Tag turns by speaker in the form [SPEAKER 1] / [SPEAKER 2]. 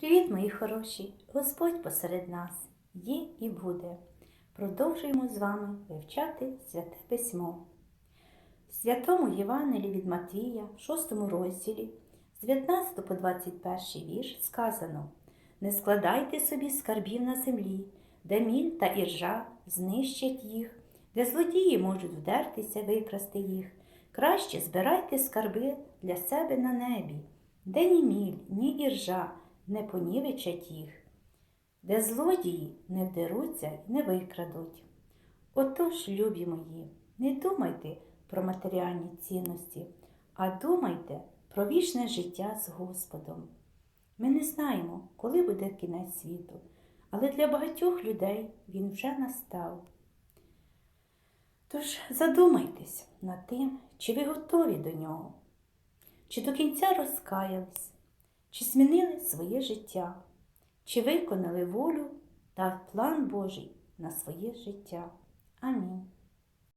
[SPEAKER 1] Привіт, мої хороші! Господь посеред нас є і буде. Продовжуємо з вами вивчати святе письмо. В святому Євангелії від Матвія, в 6 розділі, з 19 по 21 вірш сказано: Не складайте собі скарбів на землі, де міль та іржа знищать їх, де злодії можуть вдертися, викрасти їх. Краще збирайте скарби для себе на небі, де ні міль, ні іржа не понівечать їх, де злодії не вдеруться і не викрадуть. Отож, любі мої, не думайте про матеріальні цінності, а думайте про вічне життя з Господом. Ми не знаємо, коли буде кінець світу, але для багатьох людей він вже настав. Тож задумайтесь над тим, чи ви готові до нього, чи до кінця розкаялись, чи змінили своє життя, чи виконали волю та план Божий на своє життя. Амінь.